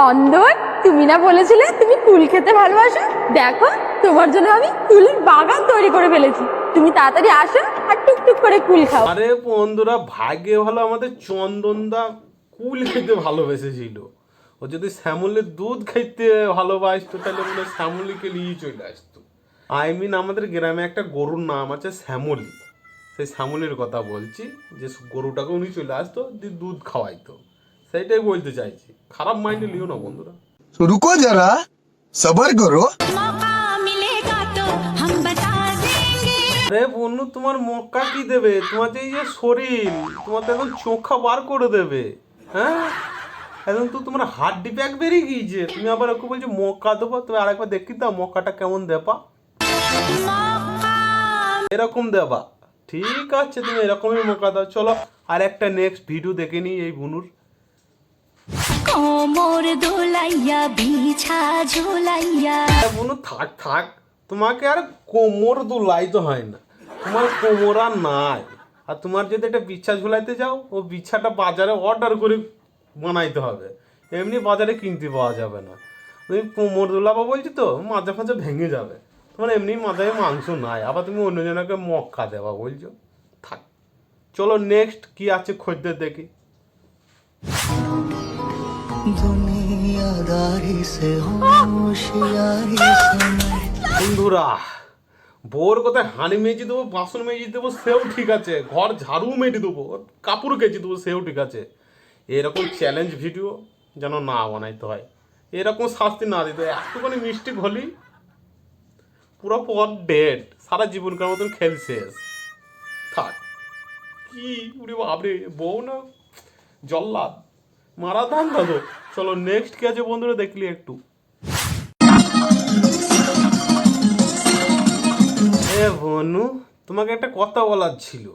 চন্দন, তুমি না বলেছিলে তুমি কুল খেতে ভালোবাসো? দেখো, তোমার জন্য আমি কুলের বাগান তৈরি করে ফেলেছি। তুমি তাড়াতাড়ি আসো আর টুকটুক করে কুল খাও। আরে বন্ধুরা, ভাগ্যে ভালো আমাদের চন্দনদা কুল খেতে ভালোবেসেছিল। ও যদি শ্যামলের দুধ খাইতে ভালোবাসতো, তাহলে মনে শ্যামলিকে নিয়ে চলে আসতো। আই মিন আমাদের গ্রামে একটা গরুর নাম আছে শ্যামলি। সেই শ্যামলির কথা বলছি, যে গরুটাকে উনি চলে আসতো, দিয়ে দুধ খাওয়াইতো। সেটাই বলতে চাইছি। খারাপ মাইন্ডে লিও না বন্ধুরা। রুকো যারা সবার করো। আরে বন্ধু তোমার মক্কা কি দেবে? তোমার যে এই যে শরীর তোমার তো একদম চোখা বার করে দেবে। হ্যাঁ? এখন তো তোমার হার্ট ডিপ্যাক বেরিয়ে গিয়েছে। তুমি আবার ওকে বলছো মক্কা দেবো। তুমি আরেকবার দেখি দাও মক্কাটা কেমন দেবা। এরকম দেবা। ঠিক আছে তুমি এরকমই মক্কা দাও। চলো আর একটা নেক্সট ভিডিও দেখে নিই এই বুনুর। কোমর দোলাইয়া, বিছা ঝোলাইয়া। বুনু, থাক থাক। তোমাকে আর কোমর দুলাই তো হয় না। তোমার কোমর আর নাই। আর তোমার যদি একটা বিছা ঝুলাইতে যাও, ও বিছাটা বাজারে অর্ডার করে বানাইতে হবে। এমনি বাজারে কিনতে পাওয়া যাবে না। তুমি কোমর দুলাবা বলছি তো, মাঝে ফাঝে ভেঙে যাবে। তোমার এমনি মাথায় মাংস নাই। আবার তুমি অন্যজনকে মক্কা দেওয়া বলছো। থাক। চলো নেক্সট কি আছে খদ্দের দেখি। বন্ধুরা বউর কথায় হাঁড়ি মেজে দেবো, বাসন মেজে দেবো, সেও ঠিক আছে। ঘর ঝাড়ু মেজে দেবো, কাপড় কেচে দেবো, সেও ঠিক আছে। এরকম চ্যালেঞ্জ ভিডিও যেন না বানাইতে হয়। এরকম শাস্তি না দিতে হয়। একটুখানি মিস্টেক হলেই পুরো পর ডেড সারা জীবনকার মতন খেল শেষ। থাক। কি উড়ে বাবরে বউ না জল্লাদ। মারা ধান দাদো। চলো নেক্সট কি আছে বন্ধুরা দেখলি একটু। এ বনু, তোমাকে একটা কথা বলার ছিল।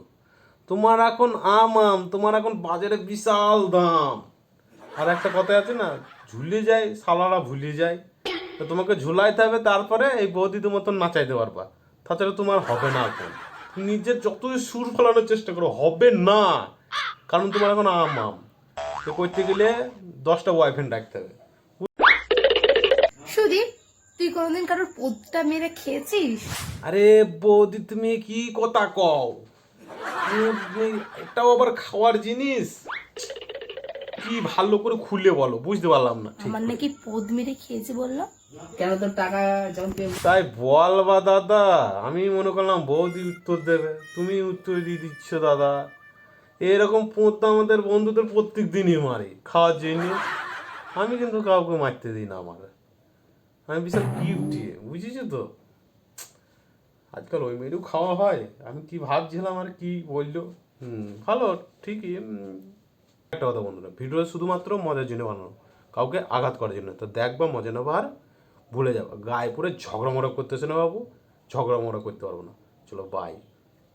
তোমার এখন আম আম, তোমার এখন বাজারে বিশাল দাম। আর একটা কথা আছে না, ঝুলে যায় সালারা ভুলে যায়। তো তোমাকে ঝুলাইতে হবে, তারপরে এই বৌদিদের মতন নাচাইতে পারবা। তাছাড়া তোমার হবে না এখন। নিজের যতই সুর ফলানোর চেষ্টা করো, হবে না। কারণ তোমার এখন আম আম। তো করতে গেলে দশটা বয়ফ্রেন্ড রাখতে হবে। সুদীপ তুই কোনোদিন কারোর পোদটা মেরে খেয়েছিস? আরে বৌদি তুমি কি কথা কও? এটাও আবার খাওয়ার জিনিস? কি ভালো করে খুলে বলো বুঝতে পারলাম না ঠিক আমার নাকি পোদ মেরে খেয়েছি বলল? কেন তোর টাকা যখন তুই তাই বলবা দাদা আমি মনে করলাম বৌদি উত্তর দেবে তুমি উত্তর দিয়ে দিচ্ছ দাদা। এরকম পোঁত আমাদের বন্ধুদের প্রত্যেক দিনই মারে, খাওয়ার জন্য। আমি কিন্তু কাউকে মারতে দিই না আমার। আমি বিশাল গিফটি বুঝেছ তো? আজকাল ওই মেয়েরও খাওয়া হয়, আমি কি ভাবছিলাম আর কি বলল? হুম, ভালো, ঠিকই একটা কথা বন্ধুরা, ভিডিও শুধুমাত্র মজার জন্য বানানো, কাউকে আঘাত করার জন্য তো দেখবা মজা নেবা আর ভুলে যাবা, গায়ে পুরো ঝগড়া মড়া করতেছে না বাবু? ঝগড়া মড়া করতে পারব না। চলো বাই